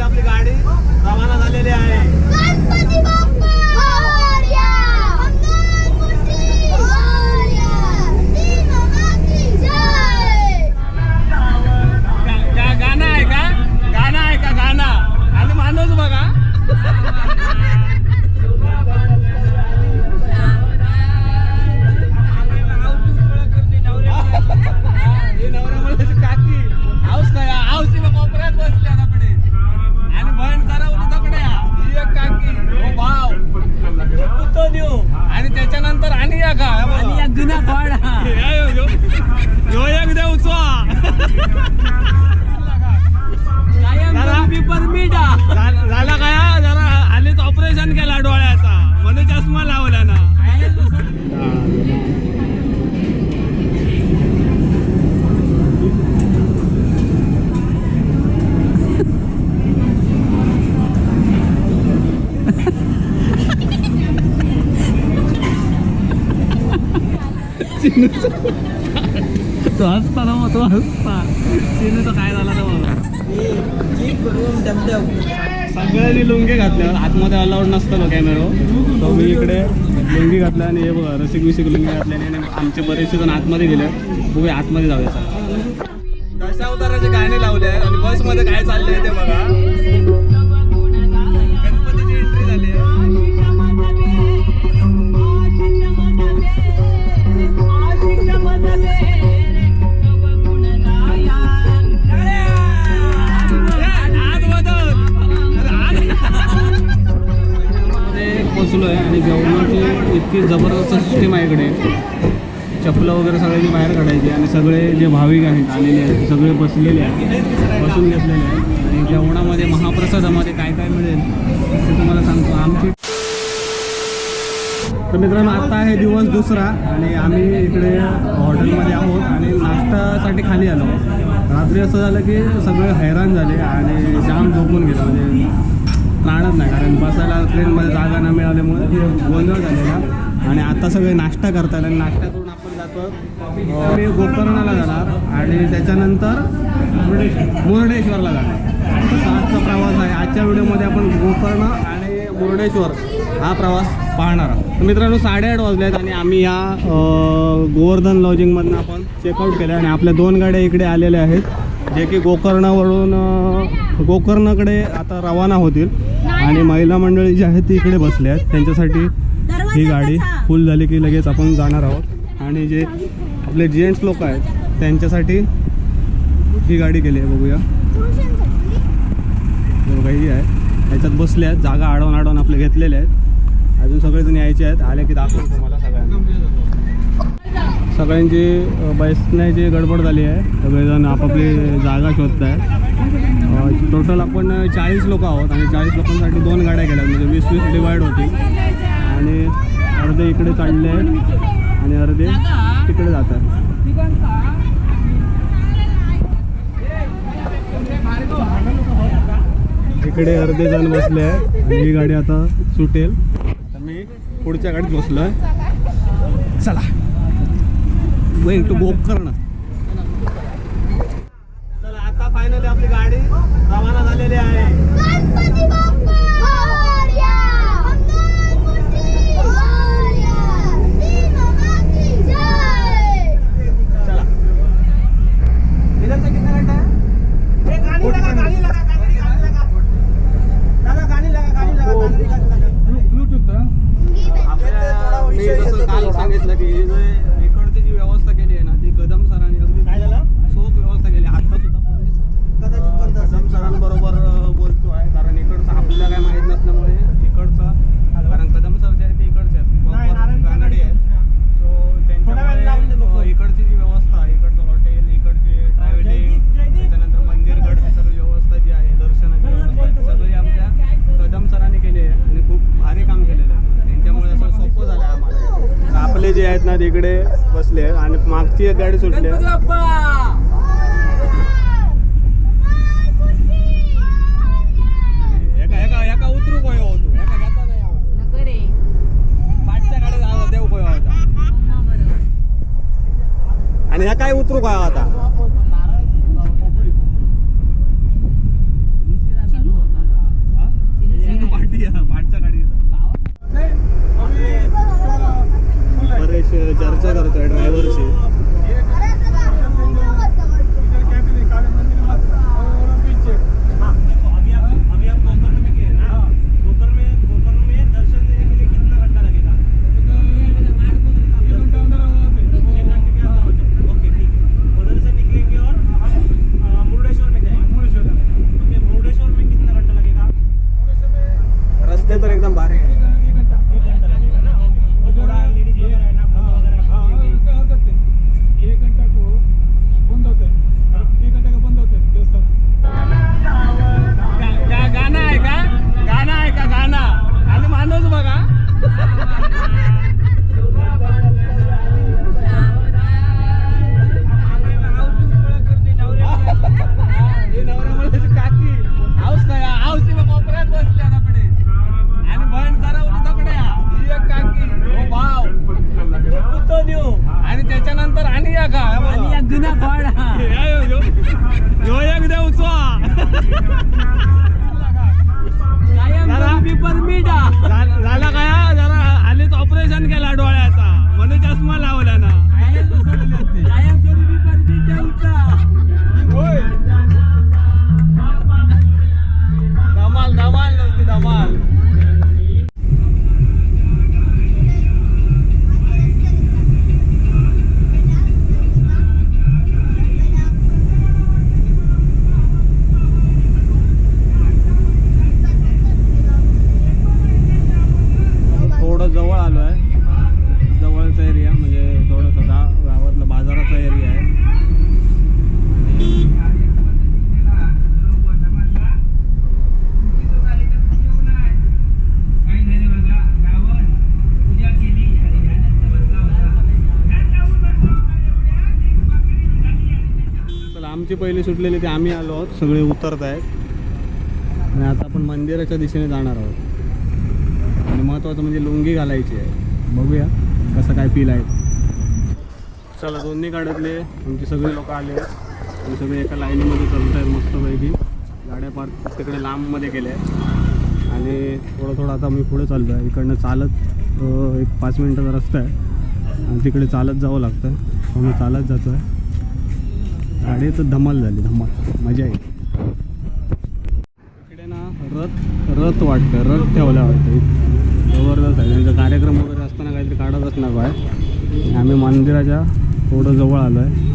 आपली गाडी रवाना झालेली आहे. तो देऊ. आणि त्याच्यानंतर आणि या का? आणि या जुना पाड ह्यो एक तो हसता ना मग तो हसता. चिनू तो काय झाला तो सगळ्यांनी लुंगी घातल्या. आतमध्ये अलाउड नसतं कॅमेरो तो मी इकडे लुंगी घातल्या आणि हे बघा रसिक बिसिक लुंगी घातल्याने आणि आमचे बरेचसे जण आतमध्ये गेले. बघूया आतमध्ये जाऊया सर दशावताराचे गाणे लावले आहेत आणि बसमध्ये काय चाललंय ते बघा. इतकी जबरदस्त सिस्टीम आहे इकडे. चपलं वगैरे सगळ्यांनी बाहेर काढायची आणि सगळे जे भाविक आहेत आलेले आहेत सगळे बसलेले आहेत बसून घेतलेले आहेत. आणि जेवणामध्ये महाप्रसादामध्ये काय काय मिळेल ते तुम्हाला सांगतो. आमची तर मित्रांनो आता आहे दिवस दुसरा आणि आम्ही इकडे हॉटेलमध्ये आहोत आणि नाश्त्यासाठी खाली आलो. रात्री असं झालं की सगळे हैराण झाले आणि जाम झोपून गेलं. म्हणजे राहणार नाही कारण बसायला ट्रेनमध्ये जागा न मिळाल्यामुळे गोंधळ झालेला. आणि आता सगळे नाश्ता करतात आणि नाश्ता करून आपण जातो मी गोकर्णाला जाणार. आणि त्याच्यानंतर मुर्डेश्वरला जाणार. आजचा प्रवास आहे. आजच्या व्हिडिओमध्ये आपण गोकर्ण आणि मुर्डेश्वर हा प्रवास पाहणार आहोत. मित्रांनो साडेआठ वाजले आहेत आणि आम्ही या गोवर्धन लॉजिंगमधनं आपण चेकआउट केलं आणि आपल्या दोन गाड्या इकडे आलेल्या आहेत. जे की गोकर्णावरून गोकर्णाकडे आता रवाना होतील. आणि महिला मंडळी जी आहेत ती इकडे बसली आहेत. त्यांच्यासाठी ही गाडी फुल झाली की लगेच आपण जाणार आहोत. आणि जे आपले जेंट्स लोक आहेत त्यांच्यासाठी ही गाडी केली आहे. बघूया. हे ही आहे. ह्याच्यात बसले आहेत. जागा अडवून अडवून आपले घेतलेले आहेत. अजून सगळेजण यायचे आहेत. आले की दाखवतो सगळ्यांची अ, बसण्याची गडबड झाली आहे. सगळेजण आपापली जागा शोधत आहे टोटल आपण चाळीस लोक आहोत आणि चाळीस लोकांसाठी दोन गाड्या केल्या म्हणजे वीस वीस डिवाईड होतील. आणि अर्धे इकडे चालले आहेत आणि अर्धे तिकडे जातात. इकडे अर्धे जण बसले आहे आणि ही गाडी आता सुटेल. आता मी पुढच्या गाडीत बसलो आहे चला. गोइंग टू गोकर्ण चला आता फायनली आपली गाडी रवाना झालेली आहे गणपती बाप्पा मोरया मंगलमूर्ती मोरया श्री मामाची जय चला इधर से कितना घंटा है गाड़ी लगा गाड़ी लगा गाड़ी लगा दादा गाड़ी लगा गाड़ी लगा गाड़ी लगा ब्लूटूथ आपल्याला मी जसं काल सांगितलं की हे जे इकडची जी व्यवस्था केली आहे ना ती कदम सरांनी अगदी काय झालं चोख व्यवस्था केली आता सुद्धा पोलीस कदम सरांबरोबर अं, बोलतोय कारण इकडचं आपल्याला काय माहीत नसल्यामुळे इकडचं कारण कदम सर जे आहेत ते इकडचे आहेत कानडी आहेत सो त्यांच्यामुळे अं, इकडची जी व्यवस्था इकडचं हॉटेल इकडचे ट्रॅव्हलिंग त्याच्यानंतर मंदिरकडची सगळी व्यवस्था जी आहे दर्शनाची व्यवस्था ती सगळी आमच्या कदम सरांनी केली आहे आणि खूप भारी काम केलेलं आहे त्यांच्यामुळे असं सोपं झालं आहे आम्हाला आपले जे आहेत ना तिकडे बसले आणि मागची एक गाडी सुटली सगळे सुटलेले सुटलेली ते आम्ही आलो आहोत सगळे उतरत आहेत. आणि आता आपण मंदिराच्या दिशेने जाणार आहोत. आणि महत्त्वाचं म्हणजे लुंगी घालायची आहे. बघूया कसं काय फील आहे. चला दोन्ही गाड्यातले आमचे सगळे लोक आले आणि सगळे एका लाईनीमध्ये चालत आहेत मस्तपैकी. गाड्या पार्क तिकडे लांबमध्ये केल्या आहेत. आणि थोडं थोडं आता मी पुढे चाललो आहे इकडनं चालत एक पाच मिनटाचा रस्ता आहे. आणि तिकडे चालत जावं लागतं. आहे चालत जातो आहे गाडीचं धमाल झाली धमाल. मजा येईल इकडे ना रथ रथ वाटतं रथ ठेवला वाटतं जबरदस्त आहे. त्यांचा कार्यक्रम वगैरे असताना काहीतरी काढत असणार बाय आम्ही मंदिराच्या थोडं जवळ आलो आहे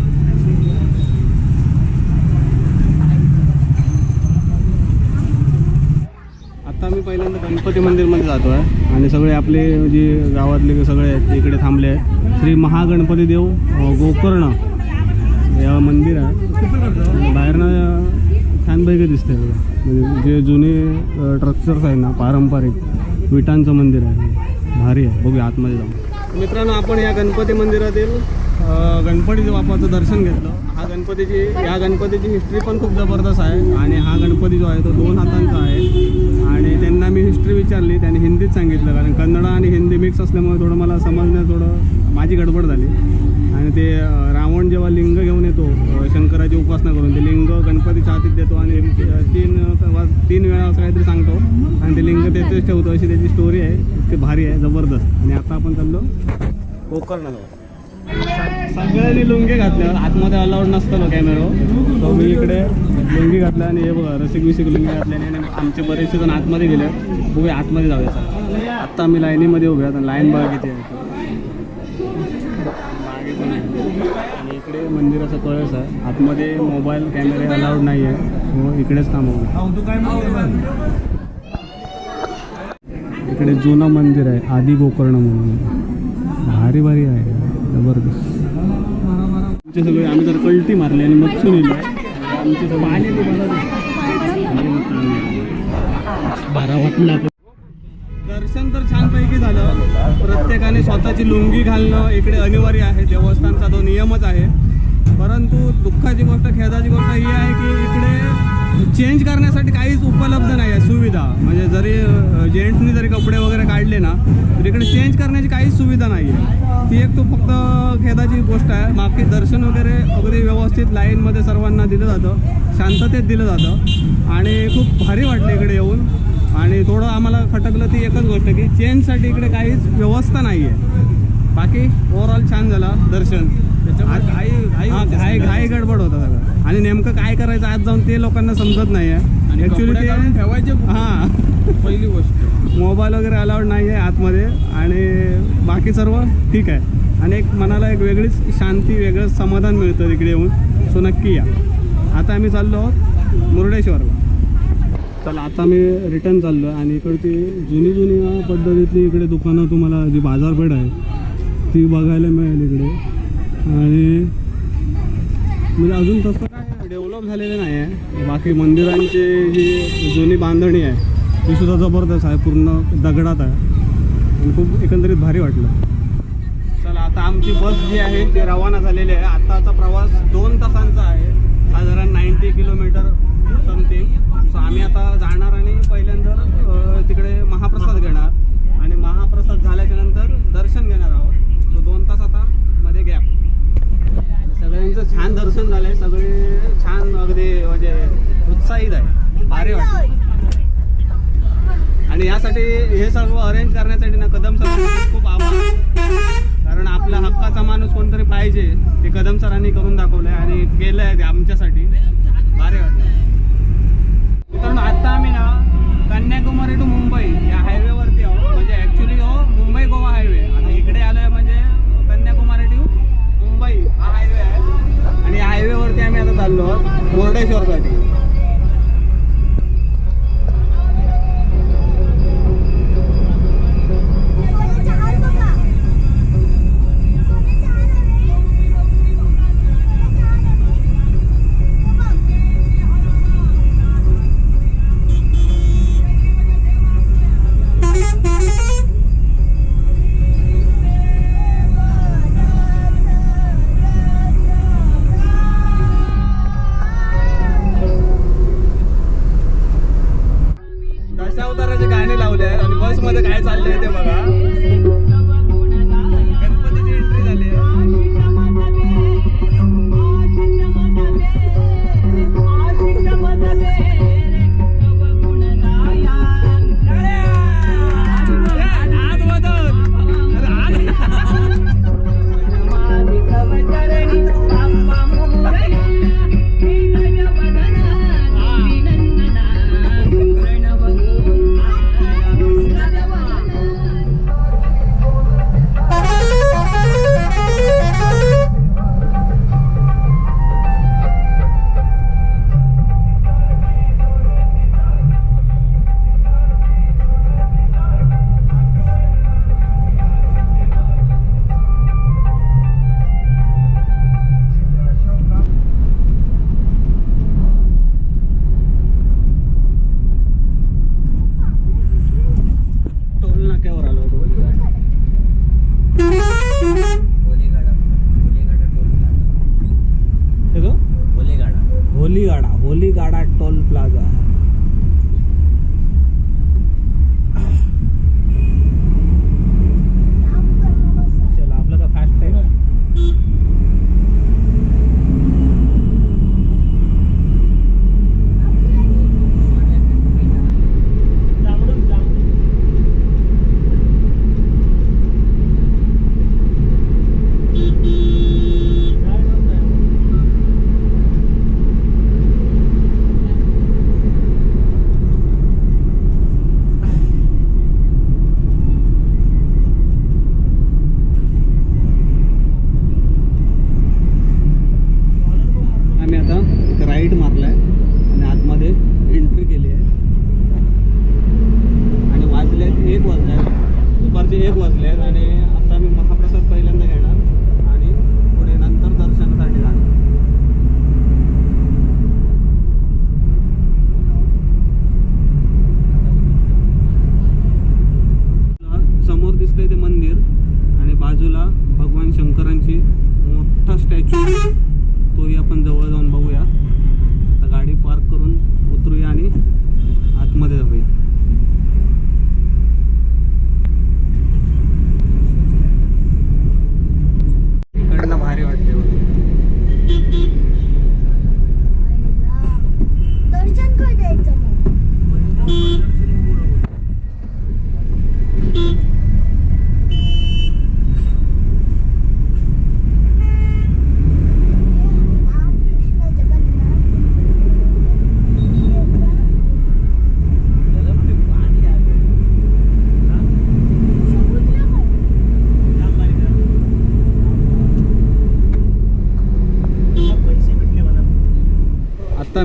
आता मी पहिल्यांदा गणपती मंदिरमध्ये जातो आहे आणि सगळे आपले जे गावातले सगळे आहेत इकडे थांबले आहेत. श्री महागणपती देव गोकर्ण. देवा मंदिर आहे बाहेरनं छानपैकी दिसतंय बघा. म्हणजे जे जुने स्ट्रक्चर्स आहेत ना पारंपरिक विटांचं मंदिर आहे. भारी आहे. बघूया आतमध्ये जाऊन. मित्रांनो आपण या गणपती मंदिरातील गणपती बाप्पाचं दर्शन घेतलं. हा गणपतीची या गणपतीची हिस्ट्री पण खूप जबरदस्त आहे. आणि हा गणपती जो आहे तो दोन हातांचा आहे. आणि त्यांना मी हिस्ट्री विचारली. त्यांनी हिंदीत सांगितलं. कारण कन्नड आणि हिंदी मिक्स असल्यामुळे थोडं मला समजण्यात थोडं माझी गडबड झाली. आणि ते रावण जेव्हा लिंग घेऊन येतो शंकराची उपासना करून ते लिंग गणपतीच्या हातीत देतो आणि तीन तीन वेळा असं काहीतरी सांगतो. आणि ते लिंग तेथेच ठेवतो अशी त्याची स्टोरी आहे. इतकी भारी आहे जबरदस्त. आणि आता आपण चाललो गोकर्णाला. सगळ्यांनी लुंगी घातल्यावर आतमध्ये अलाउड नसतं कॅमेरा तो मी इकडे लुंगी घातल्या आणि हे बघा रसिक विसिक लुंगी घातल्याने आणि आमचे बरेचसे जण आतमध्ये गेले. उभे आतमध्ये जाऊया सर आत्ता आम्ही लाईनीमध्ये उभे आहोत लाईन बघा किती आहे. इकडे मंदिराचा कळस आहे. आतमध्ये मोबाईल कॅमेरे अलाउड नाही आहे हो इकडेच थांबवलं इकडे जुनं मंदिर आहे आदी गोकर्ण म्हणून. भारी भारी आहे. जबरदस्त. आमचे सगळे आम्ही जर कल्टी मारली आणि मग सुनील आमचे बारा वाटला दर्शन तर छानपैकी झालं. प्रत्येकाने स्वतःची लुंगी घालणं इकडे अनिवार्य आहे. देवस्थानचा तो नियमच आहे. परंतु दुःखाची गोष्ट खेदाची गोष्ट ही आहे की इकडे चेंज करण्यासाठी काहीच उपलब्ध नाही आहे सुविधा. म्हणजे जरी जेंट्सनी जरी कपडे वगैरे काढले ना तर इकडे चेंज करण्याची काहीच सुविधा नाही आहे. ती एक तो फक्त खेदाची गोष्ट आहे. बाकी दर्शन वगैरे अगदी व्यवस्थित लाईनमध्ये सर्वांना दिलं जातं. शांततेत दिलं जातं. आणि खूप भारी वाटलं इकडे येऊन. आणि थोडं आम्हाला खटकलं ती एकच गोष्ट की चेंजसाठी इकडे काहीच व्यवस्था नाही आहे. बाकी ओव्हरऑल छान झाला दर्शन. घाई घाई घाई गडबड होता सगळं. आणि नेमकं काय करायचं आज जाऊन ते लोकांना समजत नाही आहे. ॲक्च्युली ते ठेवायचे हां. पहिली गोष्ट. मोबाईल वगैरे अलाउड नाही आहे आतमध्ये. आणि बाकी सर्व ठीक आहे. आणि एक मनाला एक वेगळीच शांती वेगळं समाधान मिळतं तिकडे येऊन. सो नक्की या. आता आम्ही चाललो आहोत मुर्डेश्वरला. चला आता मी रिटर्न चाललो आहे आणि इकडची जुनी जुनी पद्धतीतली इकडे दुकानं तुम्हाला जी बाजारपेठ आहे ती बघायला मिळेल इकडे. आणि म्हणजे अजून तसं काय डेव्हलप झालेलं नाही आहे. बाकी मंदिरांची जी जुनी बांधणी आहे ती सुद्धा जबरदस्त आहे पूर्ण दगडात आहे. आणि खूप एकंदरीत भारी वाटलं. चला आता आमची बस जी आहे ती रवाना झालेली आहे. आत्ताचा प्रवास दोन तासांचा आहे. साधारण नाईंटी किलोमीटर समथिंग सो आम्ही आता जाणार आणि दर्शन झाले सगळे छान अगदी म्हणजे उत्साहित आहे. भारी वाटत. आणि यासाठी हे सर्व अरेंज करण्यासाठी ना कदम सरांना खूप आव्हान कारण आपला हक्काचा माणूस कोणतरी पाहिजे ते कदम सरांनी करून दाखवलंय आणि केलंय आहे ते आमच्यासाठी. भारी वाटत. आता आम्ही ना कन्याकुमारी टू मुंबई या हायवे चाललो आहोत मुर्डेश्वरसाठी.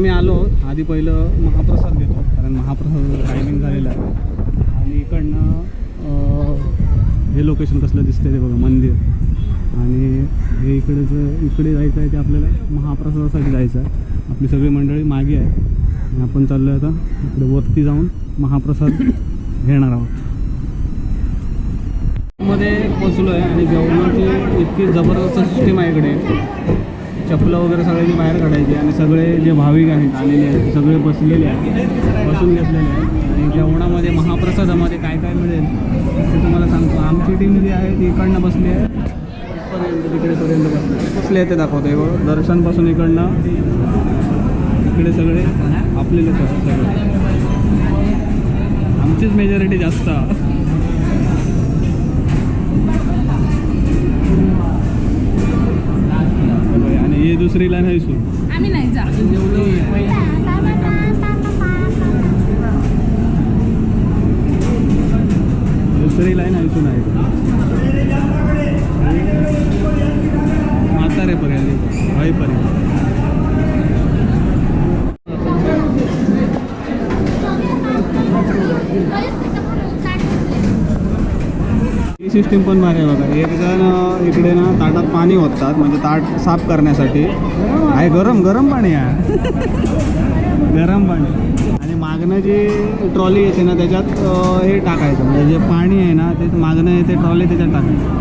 आम्ही मी आलो आधी पहिलं महाप्रसाद घेतो कारण महाप्रसाद टायमिंग झालेला आहे. आणि इकडनं हे लोकेशन कसलं दिसतंय ते बघा मंदिर. आणि हे इकडेचं इकडे जायचं आहे ते आपल्याला महाप्रसादासाठी जायचं आहे. आपली सगळी मंडळी मागे आहे. आणि आपण चाललो आता इकडे वरती जाऊन महाप्रसाद घेणार आहोत. मध्ये पोचलो आहे आणि जेवणाची इतकी जबरदस्त सिस्टीम आहे इकडे. चपलं वगैरे सगळ्यांनी बाहेर काढायची आणि सगळे जे भाविक आहेत आलेले आहेत सगळे बसलेले आहेत बसून घेतलेले आहेत. आणि जेवणामध्ये महाप्रसादामध्ये काय काय मिळेल ते तुम्हाला सांगतो. आमची टीम जी आहे ती इकडनं बसली आहे. इथपर्यंत तिकडेपर्यंत बसली बसले आहे ते दाखवते बघ दर्शनपासून इकडनं इकडे सगळे आपलेलेच असतात सगळे. आमचीच मेजॉरिटी जास्त. आणि ही दुसरी लाईन आहे सून आम्ही नाही जा दुसरी लाईन ऐकून आहे. म्हातारे पर्यंत. हईपर्यंत सिस्टीम पण भारी आहे बघा. एक जण इकडे ना ताटात पाणी ओततात म्हणजे ताट साफ करण्यासाठी. आहे गरम गरम पाणी आहे. गरम पाणी. आणि मागणं जी ट्रॉली येते ना त्याच्यात हे टाकायचं. म्हणजे जे पाणी आहे ना ते मागणं येते ट्रॉली त्याच्यात टाकायचं.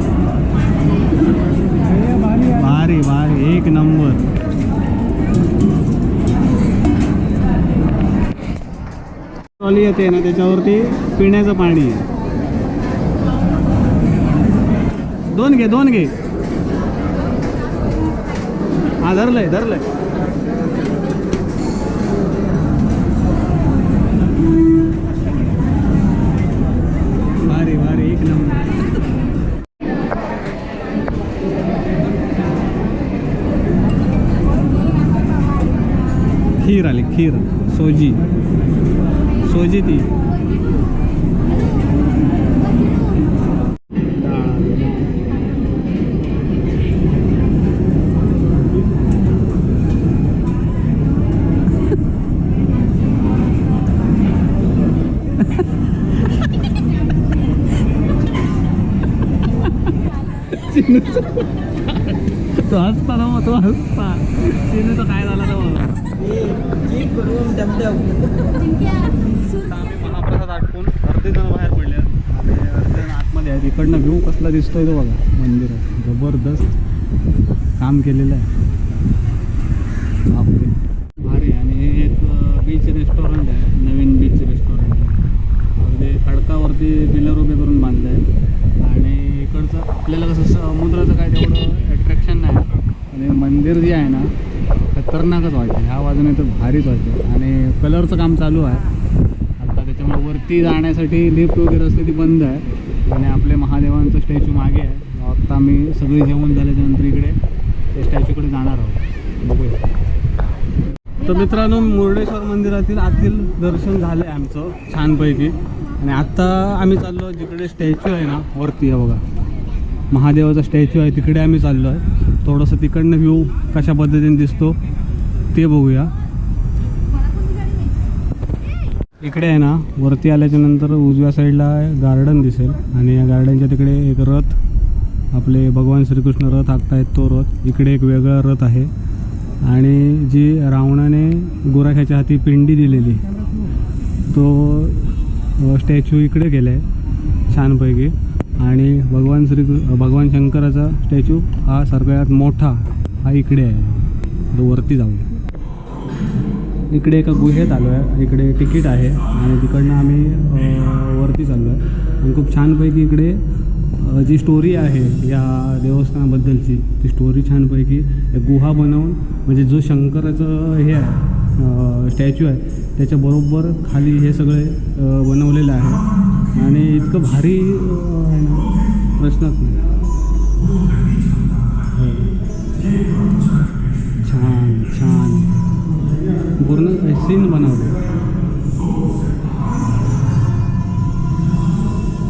भारी भारी. एक नंबर. ट्रॉली येते ना त्याच्यावरती पिण्याचं पाणी आहे. दोन घे दोन घे. हा धरलंय धरलंय. भारी भारी एक नंबर. खीर आली खीर. सोजी. सोजी ती. तो हसता ना तो हसता तो काय झाला तो आम्ही महाप्रसाद आटपून अर्धे जण बाहेर पडले आणि अर्धे जण आतमध्ये आहेत इकडनं व्ह्यू कसला दिसतोय तो बघा. मंदिरात. जबरदस्त काम केलेलं आहे. बापरे. भारी. आणि हे एक बीच रेस्टॉरंट आहे. नवीन बीच रेस्टॉरंट आहे. अगदी खडकावरती पिलर उभे करून बांधलं आहे आणि इकडचं आपल्याला कसं समुद्राचं काय तेवढं अट्रॅक्शन नाही आणि मंदिर जे आहे ना खतरनाकच वाटतं ह्या बाजूने तर भारीच वाटते आणि कलरचं काम चालू आहे. आता त्याच्यामुळे वरती जाण्यासाठी लिफ्ट वगैरे असते ती बंद आहे. आणि आपले महादेवांचं स्टॅच्यू मागे आहे. आत्ता आम्ही सगळी जेवण झाल्याच्यानंतर इकडे त्या स्टॅच्यूकडे जाणार आहोत. बघूया. तर मित्रांनो मुर्डेश्वर मंदिरातील आतील दर्शन झालं आहे आमचं छानपैकी. आणि आत्ता आम्ही चाललो जिकडे स्टॅच्यू आहे ना वरती आहे बघा. महादेवाचा स्टॅच्यू आहे तिकडे आम्ही चाललो आहे. थोडंसं तिकडनं व्ह्यू कशा पद्धतीने दिसतो ते बघूया. इकडे आहे ना वरती आल्याच्यानंतर उजव्या साईडला गार्डन दिसेल. आणि या गार्डनच्या तिकडे एक रथ आपले भगवान श्रीकृष्ण रथ आखतायत तो रथ. इकडे एक वेगळा रथ आहे. आणि जी रावणाने गोराख्याच्या हाती पिंडी दिलेली तो स्टॅच्यू इकडे गेला आहे छानपैकी. आणि भगवान श्री भगवान शंकराचा स्टॅच्यू हा सगळ्यात मोठा हा इकडे आहे. तो वरती जाऊया. इकडे एका गुहेत आलो आहे. इकडे तिकीट आहे आणि तिकडनं आम्ही वरती चाललो आहे. आणि खूप छानपैकी इकडे जी स्टोरी आहे या देवस्थानाबद्दलची ती स्टोरी छानपैकी एक गुहा बनवून म्हणजे जो शंकराचं हे आहे स्टॅच्यू आहे त्याच्याबरोबर खाली हे सगळे बनवलेलं आहे. आणि इतकं भारी आहे ना प्रश्नच नाही पूर्ण सीन बनवले.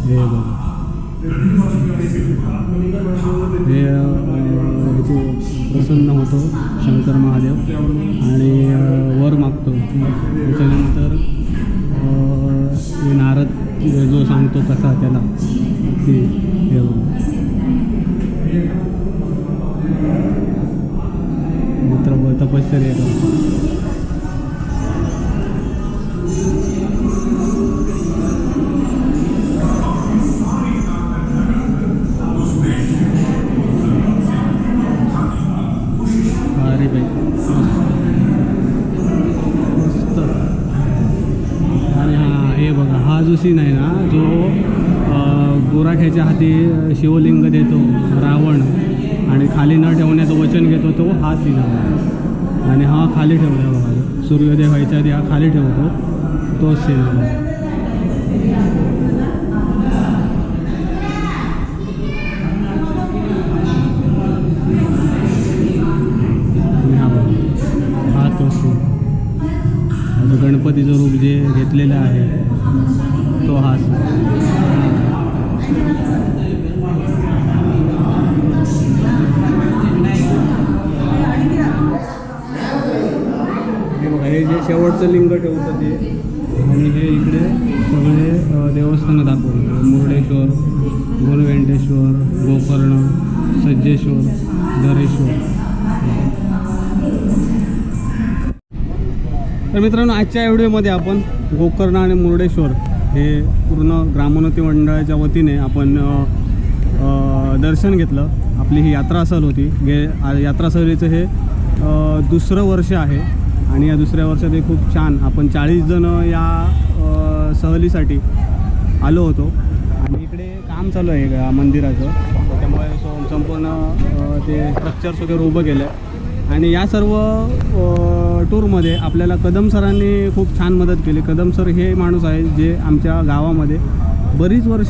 हे बघा. हे अं, प्रसन्न होतो शंकर महादेव. आणि वर मागतो. त्याच्यानंतर हे नारद जो सांगतो कसा त्याला. ते हे बघा. मित्र तपश्चर्या आहे बघा सूर्योदय व्हायच्या आधी हा खाली ठेवतो. तोच सेल झाला गणपतीचं रूप जे घेतलेलं आहे तो हाच शेवटचं लिंग ठेवतं ते. आणि हे इकडे सगळे देवस्थानं दाखवले. मुर्डेश्वर गुणवेंटेश्वर गोकर्ण सज्जेश्वर धरेश्वर तर मित्रांनो आजच्या व्हिडिओमध्ये आपण गोकर्ण आणि मुर्डेश्वर हे पूर्ण ग्रामोन्नती मंडळाच्या वतीने आपण दर्शन घेतलं. आपली ही यात्रा सहल होती. गे यात्रा सहलीचं हे दुसरं वर्ष आहे. आणि या दुसऱ्या वर्षात हे खूप छान आपण चाळीस जण या सहलीसाठी आलो होतो. आणि इकडे काम चालू आहे या मंदिराचं. त्याच्यामुळे संपूर्ण ते स्ट्रक्चर्स वगैरे उभं केलं आहे आणि या सर्व टूरमध्ये आपल्याला कदम सरांनी खूप छान मदत केली. कदम सर हे माणूस आहे जे आमच्या गावामध्ये बरीच वर्ष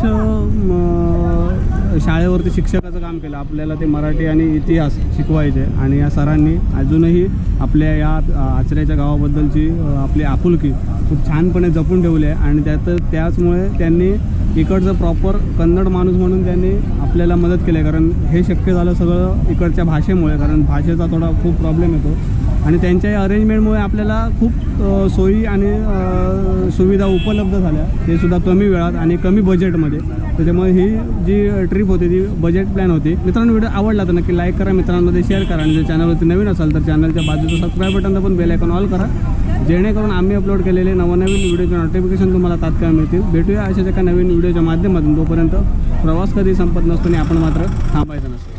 शाळेवरती शिक्षकाचं काम केलं. आपल्याला ते मराठी आणि इतिहास शिकवायचे. आणि या सरांनी अजूनही आपल्या या आचऱ्याच्या गावाबद्दलची आपली आपुलकी खूप छानपणे जपून ठेवली आहे. आणि त्यात त्याचमुळे त्यांनी इकडचं प्रॉपर कन्नड माणूस म्हणून त्यांनी आपल्याला मदत केली आहे. कारण हे शक्य झालं सगळं इकडच्या भाषेमुळे. कारण भाषेचा थोडा खूप प्रॉब्लेम येतो. आणि त्यांच्या अरेंजमेंटमुळे आपल्याला खूप सोयी आणि सुविधा उपलब्ध झाल्या. ते सुद्धा कमी वेळात आणि कमी बजेटमध्ये त्याच्यामुळे ही जी ट्रिप होती ती बजेट प्लॅन होती मित्रांनो व्हिडिओ आवडला तर नक्की लाईक करा मित्रांमध्ये शेअर करा. आणि जर चॅनलवरती नवीन असाल तर चॅनलच्या बाजूचं सबस्क्राईब बटनला पण बेल आयकॉन ऑल करा. जेणेकरून आम्ही अपलोड केलेले नवनवीन व्हिडिओचे नोटिफिकेशन तुम्हाला तात्काळ मिळतील. भेटूया अशाच एका नवीन व्हिडिओच्या माध्यमातून. तोपर्यंत प्रवास कधी संपत नसतो आणि आपण मात्र थांबायचं नसतो.